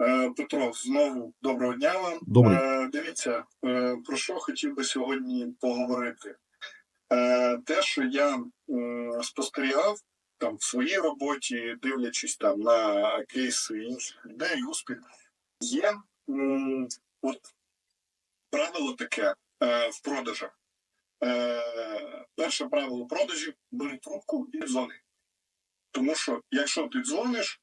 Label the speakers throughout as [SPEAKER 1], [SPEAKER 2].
[SPEAKER 1] Е, Петро, знову доброго дня вам.
[SPEAKER 2] Добрий.
[SPEAKER 1] Е, Дивіться, е, про що хотів би сьогодні поговорити. Е, Те, що я спостерігав там в своїй роботі, дивлячись там на кейси інших людей, успіх, є от правило таке в продажах. Перше правило продажів бери трубку і дзвони. Тому що якщо ти дзвониш,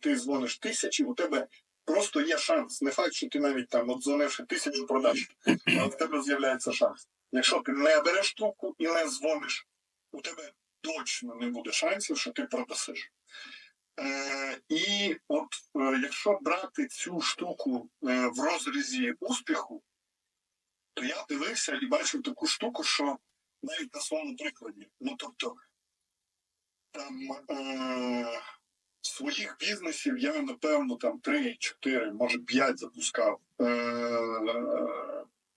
[SPEAKER 1] ти дзвониш тисячі, у тебе просто є шанс. Не факт, що ти навіть там дзвонивши тисячу продаж, а в тебе з'являється шанс. Якщо ти не береш трубку і не дзвониш, у тебе точно не буде шансів, що ти продасиш. Е, і от е, якщо брати цю штуку е, в розрізі успіху, то я дивився і бачив таку штуку, що навіть на своєму прикладі. Ну тобто, там е, своїх бізнесів я напевно там 3, 4, може 5 запускав. Е,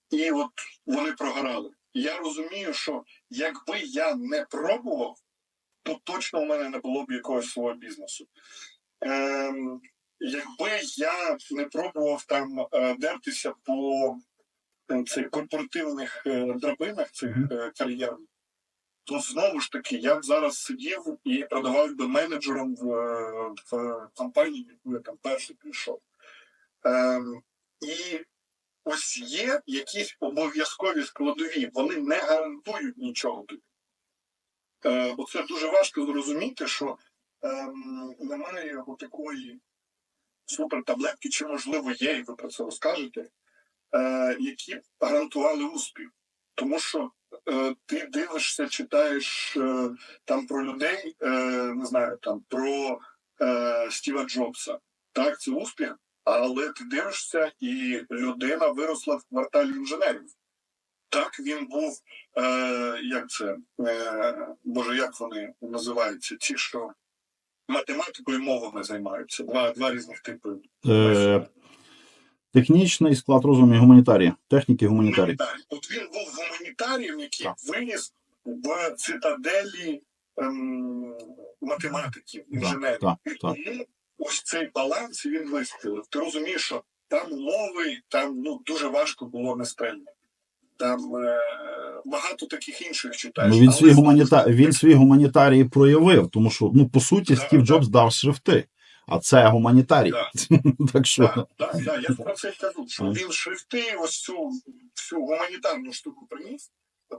[SPEAKER 1] і от вони програли. Я розумію, що якби я не пробував, то точно у мене не було б якогось свого бізнесу. Ем, якби я не пробував там е, дертися по е, цих корпоративних драбинах цих
[SPEAKER 2] Мгм.
[SPEAKER 1] То знову ж таки я б зараз сидів і продавав би менеджером в, е, в компанії, яку я там перший прийшов. Ем, і ось є якісь обов'язкові складові, вони не гарантують нічого тобі. Е, оце дуже важко зрозуміти, що ем, немає такої супертаблетки, чи можливо є, і ви про це розкажете, е, які гарантували успіх. Тому що ти дивишся, читаєш е, там про людей, е, не знаю, там про е, Стіва Джобса. Так, це успіх, але ти дивишся, і людина виросла в кварталі інженерів. Так, він був, е, як це, е, боже, як вони називаються? Ті, що математикою і мовами займаються. Два, два різних типи.
[SPEAKER 2] Е, технічний склад розуму і гуманітарії. Техніки гуманітарії.
[SPEAKER 1] От він був гуманітарієм, який
[SPEAKER 2] Так.
[SPEAKER 1] виніс в цитаделі ем, математиків, інженерів.
[SPEAKER 2] так, так.
[SPEAKER 1] тому ось цей баланс він вистрілив. Ти розумієш, що там умови, там ну, дуже важко було не стрельнути. Там е, багато таких інших читаєш.
[SPEAKER 2] Ну, він свій гуманіта... він свій гуманітарій проявив, тому що ну по суті
[SPEAKER 1] Так,
[SPEAKER 2] Стів
[SPEAKER 1] так.
[SPEAKER 2] Джобс дав шрифти, а це гуманітарій.
[SPEAKER 1] Так.
[SPEAKER 2] так що
[SPEAKER 1] я про це кажу, що він шрифти, ось цю всю гуманітарну штуку приніс,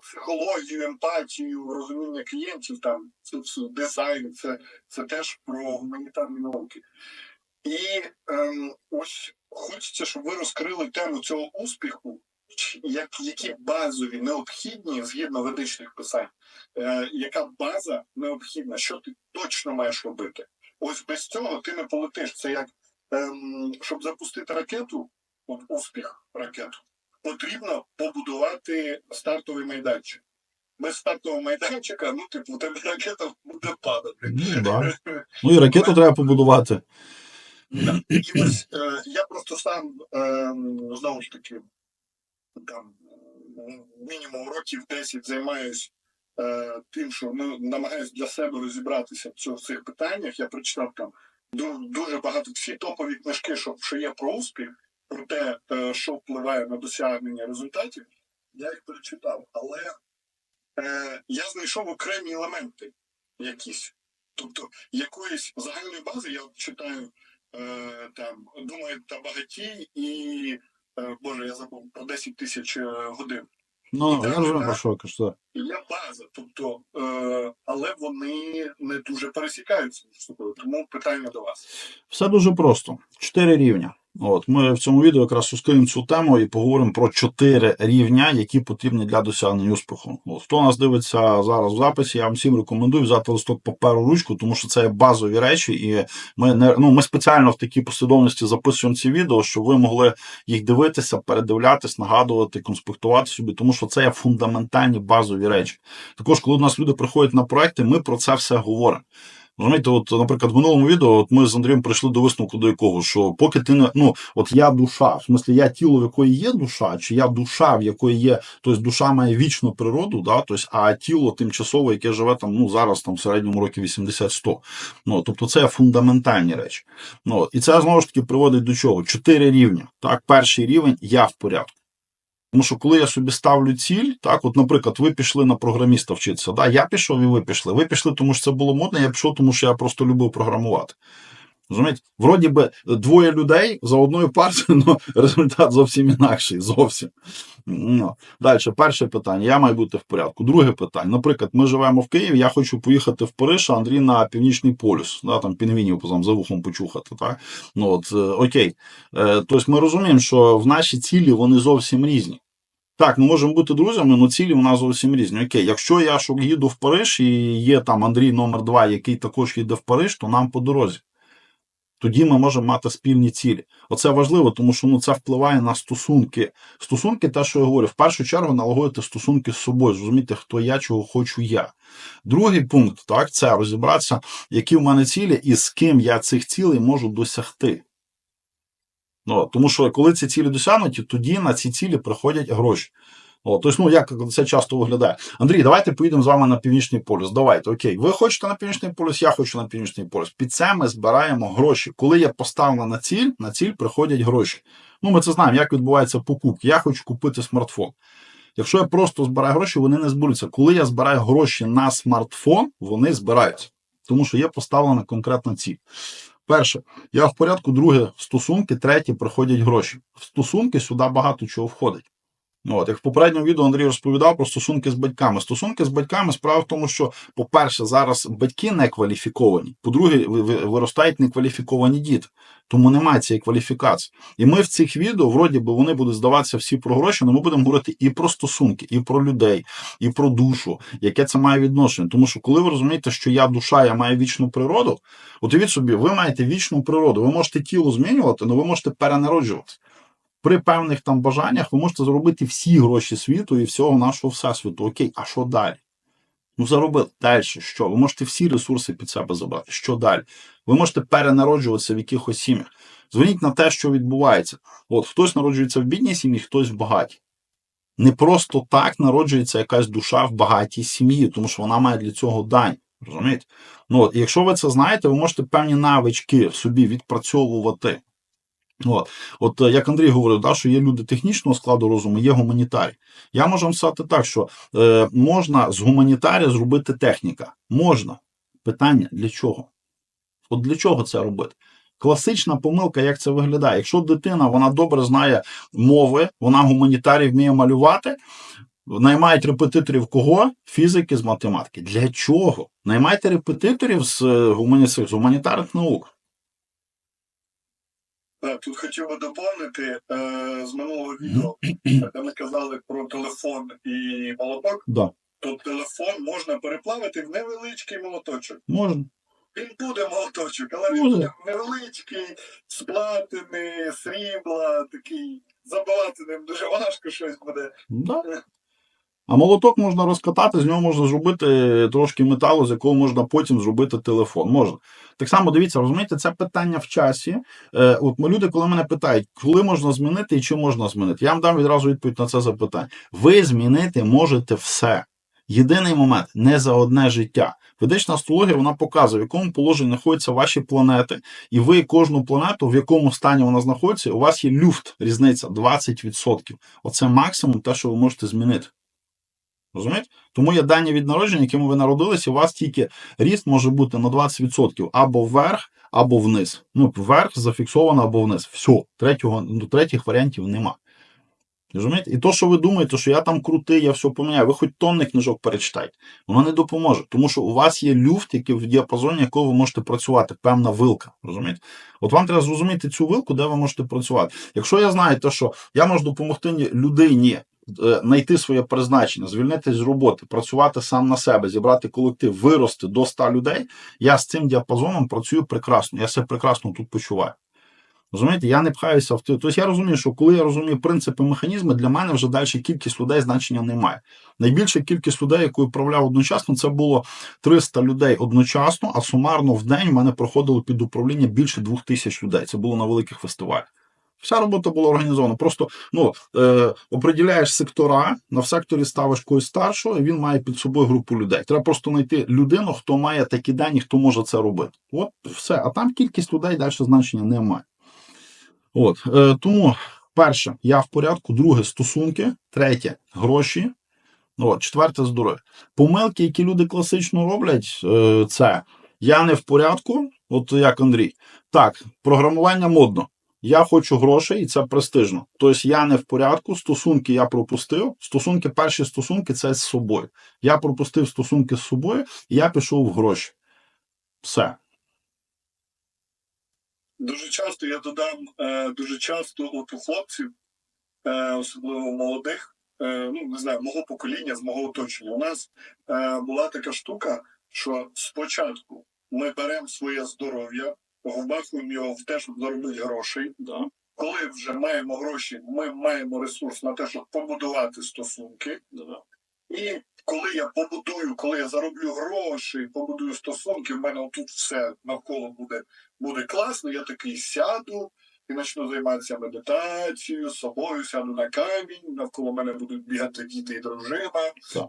[SPEAKER 1] психологію, емпатію, розуміння клієнтів, там всю дизайн, це, це теж про гуманітарні науки. І ем, ось хочеться, щоб ви розкрили тему цього успіху, як, які базові необхідні згідно ведичних писань, е, яка база необхідна, що ти точно маєш робити. Ось без цього ти не полетиш. Це як ем, щоб запустити ракету, от успіх ракету, потрібно побудувати стартовий майданчик. Без стартового майданчика, ну, типу, тебе ракета буде падати.
[SPEAKER 2] Ну, да. ну і ракету треба побудувати.
[SPEAKER 1] Да. І ось е, я просто сам е, знову ж таки там мінімум років 10 займаюсь тим, що ну, намагаюся для себе розібратися в цих питаннях. Я прочитав там дуже багато всі топові книжки, що, що є про успіх, про те, е, що впливає на досягнення результатів. Я їх перечитав, але е, я знайшов окремі елементи якісь. Тобто якоїсь загальної бази я читаю е, там думаю та багатій і е, Боже, я забув про 10 тисяч е, годин.
[SPEAKER 2] Ну
[SPEAKER 1] І
[SPEAKER 2] я
[SPEAKER 1] розумію,
[SPEAKER 2] про що.
[SPEAKER 1] І є база, тобто, е, але вони не дуже пересікаються між собою. Тому питання до вас.
[SPEAKER 2] Все дуже просто. Чотири рівня. От ми в цьому відео якраз розкриємо цю тему і поговоримо про чотири рівня, які потрібні для досягнення успіху. От, хто нас дивиться зараз в записі, я вам всім рекомендую взяти листок паперу ручку, тому що це базові речі, і ми не ну ми спеціально в такій послідовності записуємо ці відео, щоб ви могли їх дивитися, передивлятись, нагадувати, конспектувати собі, тому що це є фундаментальні базові речі. Також, коли до нас люди приходять на проекти, ми про це все говоримо. Розумієте, от, наприклад, в минулому відео от ми з Андрієм прийшли до висновку до якого, що поки ти не ну, от я душа, в смислі, я тіло, в якої є душа, чи я душа, в якої є, тобто душа має вічну природу, да, тобто, а тіло тимчасове, яке живе там, ну зараз там в середньому років 80-100. Ну, тобто це фундаментальні речі. Ну, і це знову ж таки приводить до чого? Чотири рівня. Так, перший рівень я в порядку. Тому що коли я собі ставлю ціль, так, от, наприклад, ви пішли на програміста вчитися. Да, я пішов і ви пішли. Ви пішли, тому що це було модно, я пішов, тому що я просто любив програмувати. Розумієте? Вроді би двоє людей за одною партією, але результат зовсім інакший. Зовсім. Ну. Далі, перше питання: я маю бути в порядку. Друге питання. Наприклад, ми живемо в Києві, я хочу поїхати в Париж, а Андрій на Північний полюс, да, там пінгвінів там, за вухом почухати. Так? Ну, от, е, окей. Е, тобто ми розуміємо, що в наші цілі вони зовсім різні. Так, ми можемо бути друзями, але цілі у нас зовсім різні. Окей, якщо я їду в Париж і є там Андрій номер 2 який також їде в Париж, то нам по дорозі. Тоді ми можемо мати спільні цілі. Оце важливо, тому що ну, це впливає на стосунки. Стосунки, те, що я говорю, в першу чергу налагодити стосунки з собою, зрозуміти, хто я, чого хочу я. Другий пункт так, це розібратися, які в мене цілі і з ким я цих цілей можу досягти. Ну, тому що коли ці цілі досягнуті, тоді на ці цілі приходять гроші. О, тобто, ну як це часто виглядає. Андрій, давайте поїдемо з вами на північний полюс. Давайте, окей. Ви хочете на північний полюс, я хочу на північний полюс. Під це ми збираємо гроші. Коли я поставлена на ціль, на ціль приходять гроші. Ну, ми це знаємо, як відбуваються покупки. Я хочу купити смартфон. Якщо я просто збираю гроші, вони не зберуться. Коли я збираю гроші на смартфон, вони збираються. Тому що є поставлена конкретна ціль. Перше, я в порядку, друге, стосунки, третє, приходять гроші. В стосунки сюди багато чого входить. Ну, От, як в попередньому відео Андрій розповідав про стосунки з батьками. Стосунки з батьками справа в тому, що, по-перше, зараз батьки не кваліфіковані, по-друге, ви- ви- виростають некваліфіковані діти, тому немає цієї кваліфікації. І ми в цих відео, вроді би, вони будуть здаватися всі про гроші, але ми будемо говорити і про стосунки, і про людей, і про душу, яке це має відношення. Тому що коли ви розумієте, що я душа, я маю вічну природу, уявіть собі, ви маєте вічну природу, ви можете тіло змінювати, але ви можете перенароджувати при певних там бажаннях ви можете зробити всі гроші світу і всього нашого всесвіту. Окей, а що далі? Ну, заробили. Далі що? Ви можете всі ресурси під себе забрати. Що далі? Ви можете перенароджуватися в якихось сім'ях. Зверніть на те, що відбувається. От хтось народжується в бідній сім'ї, хтось в багатій. Не просто так народжується якась душа в багатій сім'ї, тому що вона має для цього дань. Розумієте? Ну, от, якщо ви це знаєте, ви можете певні навички собі відпрацьовувати. От, от е, як Андрій говорив, да, що є люди технічного складу розуму, є гуманітарій. Я можу вам сказати так, що е, можна з гуманітарія зробити техніка. Можна. Питання для чого? От для чого це робити? Класична помилка, як це виглядає. Якщо дитина вона добре знає мови, вона гуманітарій вміє малювати, наймають репетиторів кого? Фізики з математики. Для чого? Наймайте репетиторів з, е, гумані... з гуманітарних наук.
[SPEAKER 1] Так, тут хотів би доповнити е, з минулого відео, де ми казали про телефон і молоток,
[SPEAKER 2] Да,
[SPEAKER 1] то телефон можна переплавити в невеличкий молоточок.
[SPEAKER 2] можна.
[SPEAKER 1] Він буде молоточок, але він
[SPEAKER 2] Буде.
[SPEAKER 1] буде невеличкий, з платини, срібла, такий. Забивати ним дуже важко щось буде.
[SPEAKER 2] Да. А молоток можна розкатати, з нього можна зробити трошки металу, з якого можна потім зробити телефон. Можна. Так само дивіться, розумієте, це питання в часі. Е, от люди, коли мене питають, коли можна змінити і чи можна змінити, я вам дам відразу відповідь на це запитання. Ви змінити можете все. Єдиний момент не за одне життя. Ведична астрологія вона показує, в якому положенні знаходяться ваші планети, і ви кожну планету, в якому стані вона знаходиться, у вас є люфт, різниця 20%. Оце максимум те, що ви можете змінити. Розумієте? Тому є дані від народження, якими ви народилися, у вас тільки ріст може бути на 20% або вверх, або вниз. Ну, вверх зафіксовано або вниз. Все, третього, ну, третіх варіантів нема. Розумієте? І то, що ви думаєте, що я там крутий, я все поміняю, ви хоч тонни книжок перечитайте. Воно не допоможе, тому що у вас є люфт, який в діапазоні якого ви можете працювати, певна вилка. Розумієте? От вам треба зрозуміти цю вилку, де ви можете працювати. Якщо я знаю, те, що я можу допомогти ні- людині знайти своє призначення, звільнитись з роботи, працювати сам на себе, зібрати колектив, вирости до 100 людей, я з цим діапазоном працюю прекрасно. Я себе прекрасно тут почуваю. Розумієте, я не пхаюся в те. Тобто я розумію, що коли я розумію принципи механізми, для мене вже далі кількість людей значення немає. Найбільша кількість людей, яку управляв одночасно, це було 300 людей одночасно, а сумарно в день в мене проходило під управління більше 2000 людей. Це було на великих фестивалях. Вся робота була організована. Просто ну, е, оприділяєш сектора, на в секторі ставиш когось старшого, і він має під собою групу людей. Треба просто знайти людину, хто має такі дані, хто може це робити. От все. А там кількість людей далі значення немає. От, е, тому, перше, я в порядку, друге стосунки, третє гроші. От, четверте здоров'я. Помилки, які люди класично роблять, е, це я не в порядку, от як Андрій. Так, програмування модно. Я хочу грошей, і це престижно. Тобто я не в порядку, стосунки я пропустив. Стосунки, перші стосунки це з собою. Я пропустив стосунки з собою, і я пішов в гроші. Все.
[SPEAKER 1] Дуже часто я додам, е, дуже часто от у хлопців, е, особливо молодих, е, ну не знаю, мого покоління, з мого оточення. У нас була така штука, що спочатку ми беремо своє здоров'я, вбахуємо його в те, щоб заробити грошей.
[SPEAKER 2] Да.
[SPEAKER 1] Коли вже маємо гроші, ми маємо ресурс на те, щоб побудувати стосунки.
[SPEAKER 2] Да.
[SPEAKER 1] І коли я побудую, коли я зароблю гроші, побудую стосунки, в мене тут все навколо буде, буде класно. Я такий сяду і почну займатися медитацією, собою сяду на камінь, навколо мене будуть бігати діти і дружина.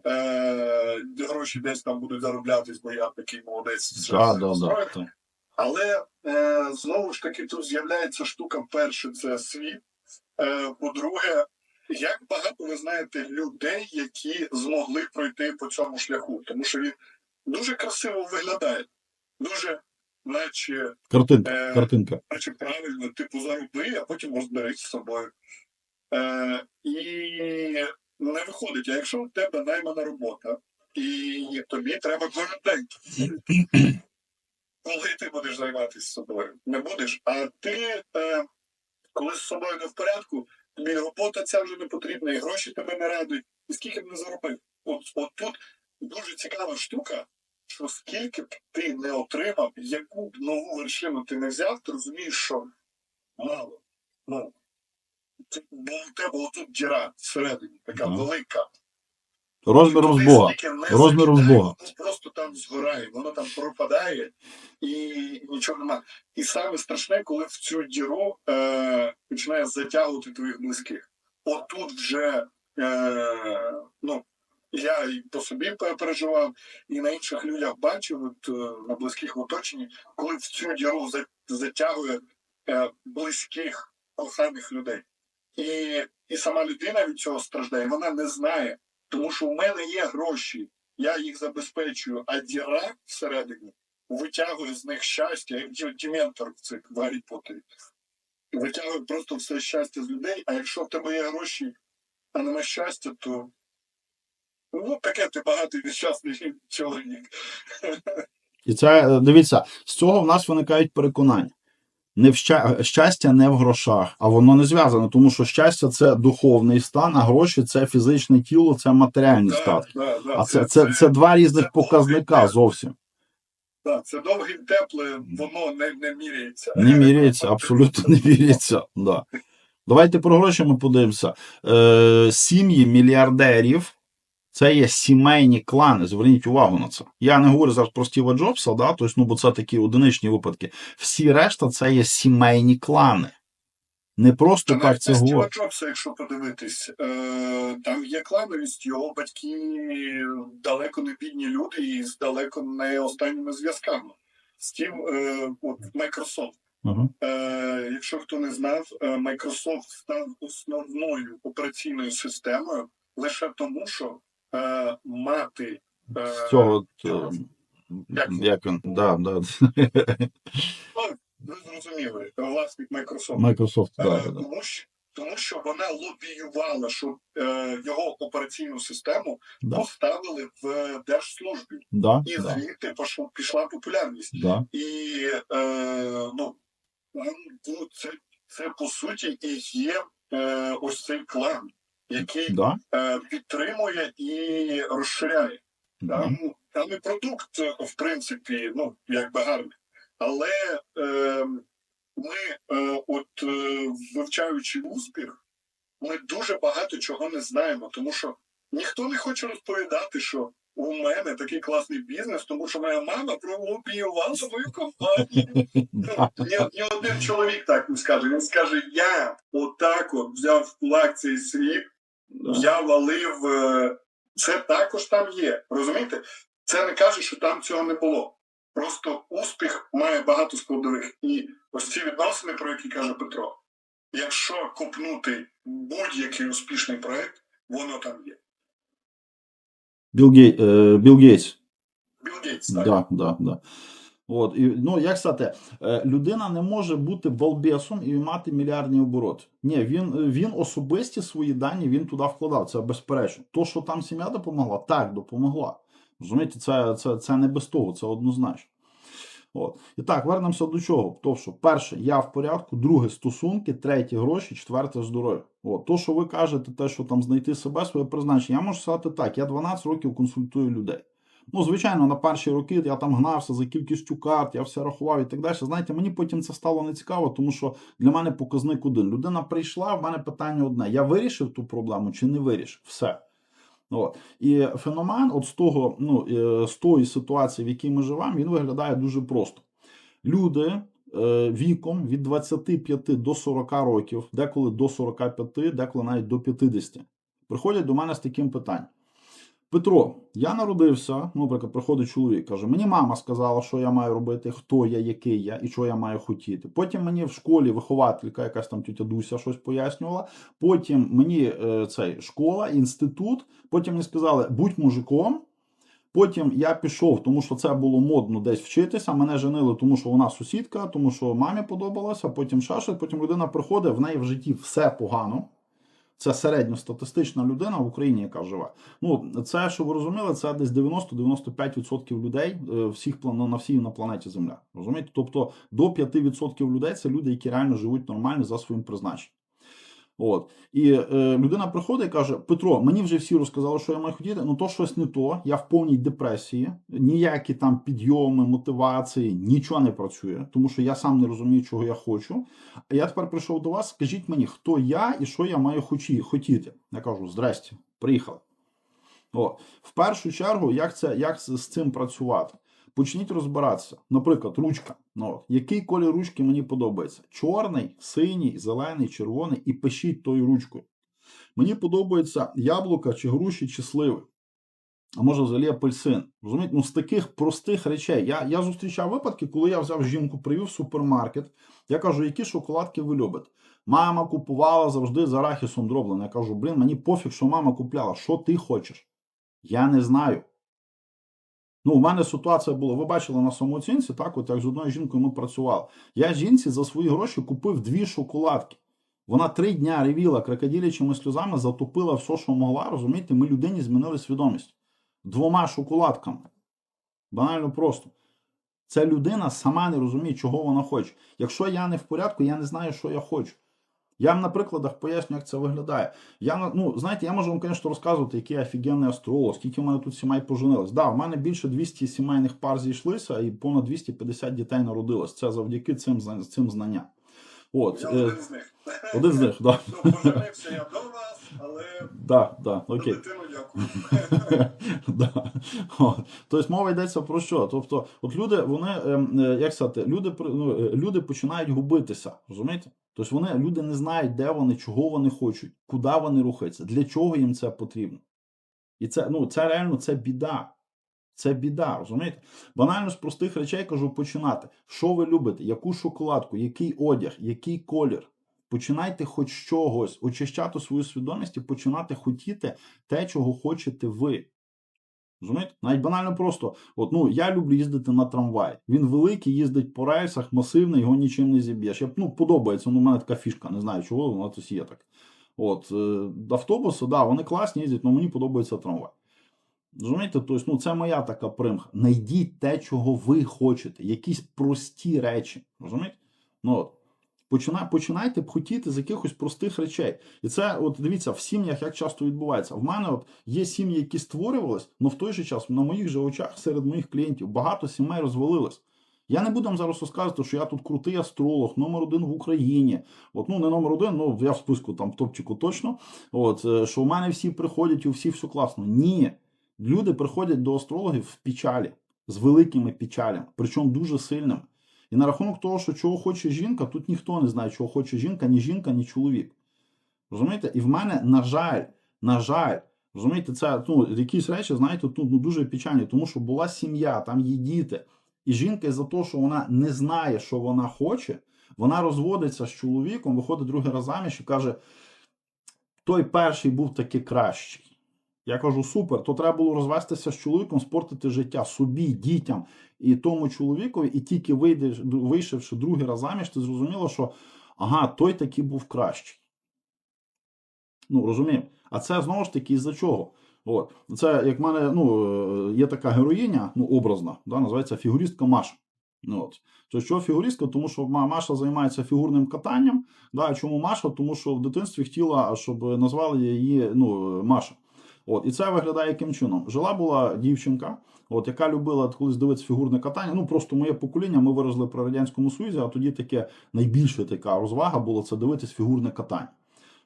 [SPEAKER 1] Е, гроші десь там будуть зароблятись, бо я такий молодець.
[SPEAKER 2] Да, да, да.
[SPEAKER 1] Але е, знову ж таки тут з'являється штука. Перше, це світ. Е, по-друге, як багато ви знаєте людей, які змогли пройти по цьому шляху, тому що він дуже красиво виглядає, дуже, наче,
[SPEAKER 2] Картинка,
[SPEAKER 1] Е,
[SPEAKER 2] картинка.
[SPEAKER 1] наче правильно, типу зароби, а потім розберись з собою. Е, і не виходить, а якщо в тебе наймана робота, і тобі треба кожен день коли ти будеш займатися собою? Не будеш. А ти, е, коли з собою не в порядку, тобі робота ця вже не потрібна, і гроші тебе не радують. І скільки б не заробив? От, от тут дуже цікава штука, що скільки б ти не отримав, яку б нову вершину ти не взяв, ти розумієш, що мало. Ну, бо у тебе отут діра всередині, така велика.
[SPEAKER 2] Розміром з Бога. Розміром з Бога.
[SPEAKER 1] Просто там згорає, воно там пропадає і нічого немає. І саме страшне, коли в цю діру е, починає затягувати твоїх близьких. Отут вже е, ну, я і по собі переживав, і на інших людях бачив, от, е, на близьких оточенні, коли в цю діру затягує е, близьких коханих людей. І, і сама людина від цього страждає, вона не знає. Тому що в мене є гроші, я їх забезпечую, а діра всередині витягує з них щастя, як Ді- Діментор в цих Гаррі Поттері. Витягує просто все щастя з людей, а якщо в тебе є гроші, а нема щастя, то ну таке ти багатий нещасний чоловік.
[SPEAKER 2] І це дивіться, з цього в нас виникають переконання. Не в ща... щастя не в грошах, а воно не зв'язане, тому що щастя це духовний стан, а гроші це фізичне тіло, це матеріальний
[SPEAKER 1] Да,
[SPEAKER 2] стан.
[SPEAKER 1] да, да,
[SPEAKER 2] А це, це, це два різних
[SPEAKER 1] це
[SPEAKER 2] показника
[SPEAKER 1] довгий
[SPEAKER 2] зовсім.
[SPEAKER 1] Да, це довге і тепле, воно не, не міряється.
[SPEAKER 2] Не міряється, абсолютно не міряється. Да. Давайте про гроші ми подивимося. Е, сім'ї мільярдерів це є сімейні клани. Зверніть увагу на це. Я не говорю зараз про Стіва Джобса, да? тобто, ну, бо це такі одиничні випадки. Всі решта це є сімейні клани. Не просто так це
[SPEAKER 1] Стіва. Джобса, якщо подивитись, е, там є клановість, його батьки далеко не бідні люди і з далеко не останніми зв'язками. Стів е, от Microsoft.
[SPEAKER 2] Ага.
[SPEAKER 1] Е, якщо хто не знав, Microsoft став основною операційною системою лише тому, що е, мати е,
[SPEAKER 2] З цього. е,
[SPEAKER 1] Як?
[SPEAKER 2] Як він? Да, да.
[SPEAKER 1] ви зрозуміли, власник Microsoft.
[SPEAKER 2] Microsoft,
[SPEAKER 1] Е,
[SPEAKER 2] да, да, да.
[SPEAKER 1] тому, що, тому що вона лобіювала, щоб е, його операційну систему
[SPEAKER 2] Да,
[SPEAKER 1] поставили в держслужбі,
[SPEAKER 2] да,
[SPEAKER 1] і
[SPEAKER 2] да,
[SPEAKER 1] звідти пішла, пішла популярність.
[SPEAKER 2] да.
[SPEAKER 1] І е, ну, ну, це, це по суті і є е, ось цей клан, який
[SPEAKER 2] Да,
[SPEAKER 1] е, підтримує і розширяє.
[SPEAKER 2] да.
[SPEAKER 1] Там, там і продукт, е, в принципі, ну, якби гарний. Але е, ми, е, от е, вивчаючи успіх, ми дуже багато чого не знаємо, тому що ніхто не хоче розповідати, що у мене такий класний бізнес, тому що моя мама пролобіювала мою компанію. Ні, ні один чоловік так не скаже. Він скаже: я отак от взяв в кулак цей світ, я валив. е, Це також там є. Розумієте? Це не каже, що там цього не було. Просто успіх має багато складових. І ось ці відносини, про які каже Петро. Якщо копнути будь-який успішний проект, воно там є.
[SPEAKER 2] Білл, Гей, е, Білл Гейтс.
[SPEAKER 1] Білл Гейтс, так.
[SPEAKER 2] Да, да, да. От, і, ну, як сказати, е, людина не може бути балбесом і мати мільярдні обороти. Ні, він, він особисті свої дані він туди вкладав, це безперечно. То, що там сім'я допомогла, так, допомогла. Розумієте, це, це, це не без того, це однозначно. От. І так, вернемося до чого. То, що перше, я в порядку, друге стосунки, третє гроші, четверте здоров'я. От. То, що ви кажете, те, що там знайти себе, своє призначення, я можу сказати так: я 12 років консультую людей. Ну, звичайно, на перші роки я там гнався за кількістю карт, я все рахував і так далі. Знаєте, мені потім це стало нецікаво, тому що для мене показник один. Людина прийшла, в мене питання одне: я вирішив ту проблему чи не вирішив? Все. От. І феномен, от з того, ну, е, з тої ситуації, в якій ми живемо, він виглядає дуже просто. Люди е, віком від 25 до 40 років, деколи до 45, деколи навіть до 50, приходять до мене з таким питанням. Петро, я народився, ну, наприклад, приходить чоловік, каже: мені мама сказала, що я маю робити, хто я, який я і що я маю хотіти. Потім мені в школі вихователька, якась там тітя Дуся щось пояснювала. Потім мені е, цей школа, інститут. Потім мені сказали, будь мужиком. Потім я пішов, тому що це було модно десь вчитися. Мене женили, тому що вона сусідка, тому що мамі подобалося. Потім ще щось. Потім людина приходить, в неї в житті все погано. Це середньостатистична людина в Україні, яка живе. Ну, це, щоб ви розуміли, це десь 90-95% людей е, всіх на всій на планеті Земля. Розумієте? Тобто до 5% людей це люди, які реально живуть нормально за своїм призначенням. От. І е, людина приходить і каже: Петро, мені вже всі розказали, що я маю хотіти, ну то щось не то. Я в повній депресії, ніякі там підйоми, мотивації, нічого не працює, тому що я сам не розумію, чого я хочу. А я тепер прийшов до вас, скажіть мені, хто я і що я маю хотіти. Я кажу: здрасте, приїхали. О, в першу чергу, як, це, як з цим працювати? Почніть розбиратися. Наприклад, ручка. Ну, от, який колір ручки мені подобається? Чорний, синій, зелений, червоний, і пишіть тою ручкою. Мені подобається яблука, чи груші, чи сливи. А може взагалі апельсин. Розумієте? Ну, з таких простих речей. Я, я зустрічав випадки, коли я взяв жінку, привів в супермаркет. Я кажу, які шоколадки ви любите? Мама купувала завжди з арахісом дроблене. Я кажу, блін, мені пофіг, що мама купляла. Що ти хочеш? Я не знаю. Ну, у мене ситуація була, ви бачили на самооцінці, так, от як з одною жінкою ми працювали. Я жінці за свої гроші купив дві шоколадки. Вона три дня ревіла крокодилячими сльозами, затопила все, що могла. Розумієте, ми людині змінили свідомість. Двома шоколадками. Банально просто. Ця людина сама не розуміє, чого вона хоче. Якщо я не в порядку, я не знаю, що я хочу. Я вам на прикладах поясню, як це виглядає. Я ну, знаєте, я можу вам, звісно, розказувати, який я офігенний астролог, скільки в мене тут сімей поженилось. Да, в мене більше 200 сімейних пар зійшлися і понад 250 дітей народилось. Це завдяки цим, цим знанням. От,
[SPEAKER 1] Я
[SPEAKER 2] е,
[SPEAKER 1] один з них.
[SPEAKER 2] один з них, да.
[SPEAKER 1] Ну, поженився я до вас, але
[SPEAKER 2] Да, да, окей.
[SPEAKER 1] дитину дякую.
[SPEAKER 2] Да. От. Тобто мова йдеться про що? Тобто, от люди, вони, ем, е, як сказати, люди, ну, е, люди починають губитися, розумієте? Тобто вони, люди не знають, де вони, чого вони хочуть, куди вони рухаються, для чого їм це потрібно. І це, ну, це реально це біда. Це біда, розумієте? Банально з простих речей кажу починати. Що ви любите? Яку шоколадку, який одяг, який колір? Починайте хоч чогось, очищати свою свідомість і починати хотіти те, чого хочете ви. Розумієте? Навіть банально просто. От, ну, я люблю їздити на трамваї. Він великий, їздить по рельсах, масивний, його нічим не зіб'єш. Я, ну, подобається, ну, у мене така фішка, не знаю чого, вона то є так. От, е, автобуси, да, вони класні їздять, але мені подобається трамвай. Розумієте, тобто, ну, це моя така примха. Найдіть те, чого ви хочете, якісь прості речі. Розумієте? Ну, от. Почина, починайте б хотіти з якихось простих речей. І це, от дивіться, в сім'ях як часто відбувається. В мене от є сім'ї, які створювались, але в той же час на моїх же очах серед моїх клієнтів багато сімей розвалилось. Я не буду вам зараз розказувати, що я тут крутий астролог, номер один в Україні. От, ну, не номер один, ну я в списку там в топчику точно. От, е, що в мене всі приходять, у всіх все класно. Ні. Люди приходять до астрологів в печалі, з великими печалями, причому дуже сильними. І на рахунок того, що чого хоче жінка, тут ніхто не знає, чого хоче жінка, ні жінка, ні чоловік. Розумієте? І в мене, на жаль, на жаль, розумієте, це ну, якісь речі, знаєте, тут ну, дуже печальні, тому що була сім'я, там є діти. І жінка за те, що вона не знає, що вона хоче, вона розводиться з чоловіком, виходить другий раз заміж і каже: той перший був таки кращий. Я кажу, супер, то треба було розвестися з чоловіком, спортити життя собі, дітям і тому чоловікові, і тільки вийдеш, вийшовши другий раз заміж, ти зрозуміло, що ага, той таки був кращий. Ну, розуміємо. А це знову ж таки із-за чого? От. Це як в мене ну, е, є така героїня, ну, образна, да, називається фігуристка Маша. Ну, от. То що фігуристка? Тому що Маша займається фігурним катанням. Да, чому Маша? Тому що в дитинстві хотіла, щоб назвали її ну, Маша. От, і це виглядає яким чином. Жила була дівчинка, от, яка любила колись дивитися фігурне катання. Ну просто моє покоління, ми виросли при радянському Союзі, а тоді таке найбільша така розвага була це дивитись фігурне катання.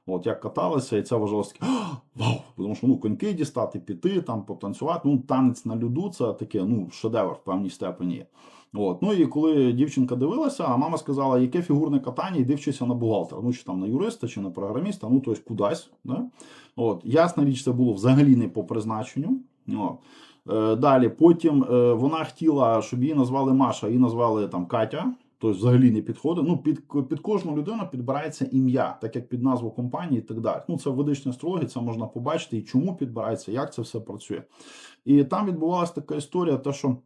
[SPEAKER 2] От як каталися, і це вважалося таке вау! Тому що ну, коньки дістати, піти, там потанцювати. Ну, танець на льоду це таке, ну, шедевр в певній степені. От. Ну і коли дівчинка дивилася, а мама сказала, яке фігурне катання, йди вчися на бухгалтера. Ну, чи там на юриста, чи на програміста, ну тобто кудись. Да? От. Ясна річ, це було взагалі не по призначенню. От. Е, Далі, потім е, вона хотіла, щоб її назвали Маша, її назвали там Катя. Тобто взагалі не підходить. Ну, під, під кожну людину підбирається ім'я, так як під назву компанії і так далі. Ну, це в ведичній астрології, це можна побачити, і чому підбирається, як це все працює. І там відбувалася така історія, те, що.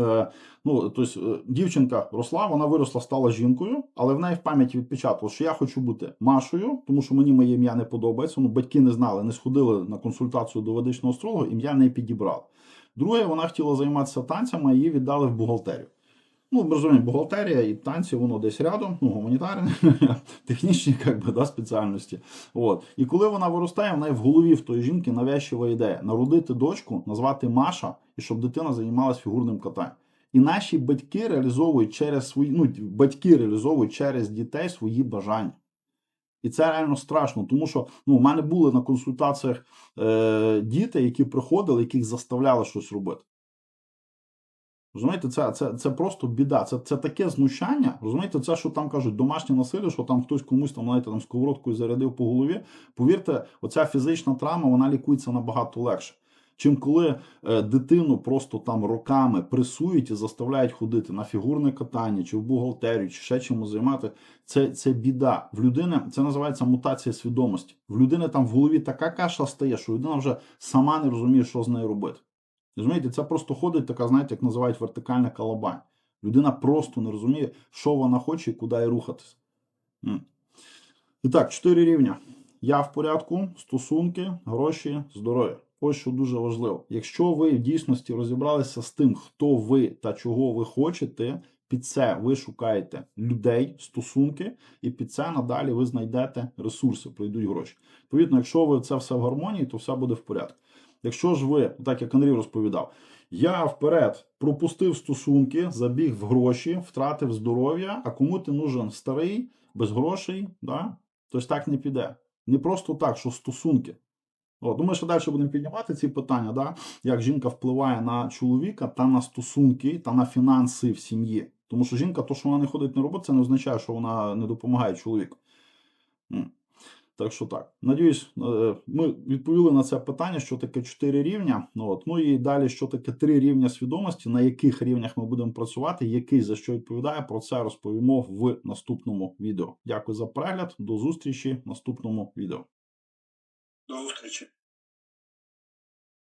[SPEAKER 2] Е, ну, тобто, е, дівчинка росла, вона виросла, стала жінкою, але в неї в пам'яті відпечатало, що я хочу бути Машою, тому що мені моє ім'я не подобається. Ну, батьки не знали, не сходили на консультацію до ведичного астролога, ім'я не підібрали. Друге, вона хотіла займатися танцями, її віддали в бухгалтерію. Ну, розуміємо, бухгалтерія і танці, воно десь рядом, ну, гуманітарні, технічні як би, да, спеціальності. От. І коли вона виростає, в неї в голові в тої жінки навязчива ідея народити дочку, назвати Маша, і щоб дитина займалась фігурним катанням. І наші батьки реалізовують через свої, ну, батьки реалізовують через дітей свої бажання. І це реально страшно, тому що ну, у мене були на консультаціях е, діти, які приходили, яких заставляли щось робити. Розумієте, це, це, це просто біда. Це, це таке знущання. Розумієте, це, що там кажуть, домашнє насилля, що там хтось комусь там, знаєте, там сковородкою зарядив по голові. Повірте, оця фізична травма вона лікується набагато легше. Чим коли е, дитину просто там роками пресують і заставляють ходити на фігурне катання, чи в бухгалтерію, чи ще чимось займати, це, це біда. В людини це називається мутація свідомості. В людини там в голові така каша стає, що людина вже сама не розуміє, що з нею робити. Розумієте, це просто ходить така, знаєте, як називають вертикальна калабань. Людина просто не розуміє, що вона хоче і куди рухатись. І так, чотири рівня. Я в порядку, стосунки, гроші, здоров'я. Ось що дуже важливо. Якщо ви в дійсності розібралися з тим, хто ви та чого ви хочете, під це ви шукаєте людей, стосунки, і під це надалі ви знайдете ресурси, прийдуть гроші. Відповідно, якщо ви це все в гармонії, то все буде в порядку. Якщо ж ви, так як Андрій розповідав, я вперед пропустив стосунки, забіг в гроші, втратив здоров'я, а кому ти нужен старий, без грошей, да? тобто так не піде. Не просто так, що стосунки. От, ми ще далі будемо піднімати ці питання, да? як жінка впливає на чоловіка та на стосунки, та на фінанси в сім'ї. Тому що жінка, то, що вона не ходить на роботу, це не означає, що вона не допомагає чоловіку. Так що так. Надіюсь, е, ми відповіли на це питання, що таке 4 рівня. Ну, от. ну і далі, що таке 3 рівня свідомості, на яких рівнях ми будемо працювати, який за що відповідає, про це розповімо в наступному відео. Дякую за перегляд. До зустрічі в наступному відео.
[SPEAKER 1] До зустрічі.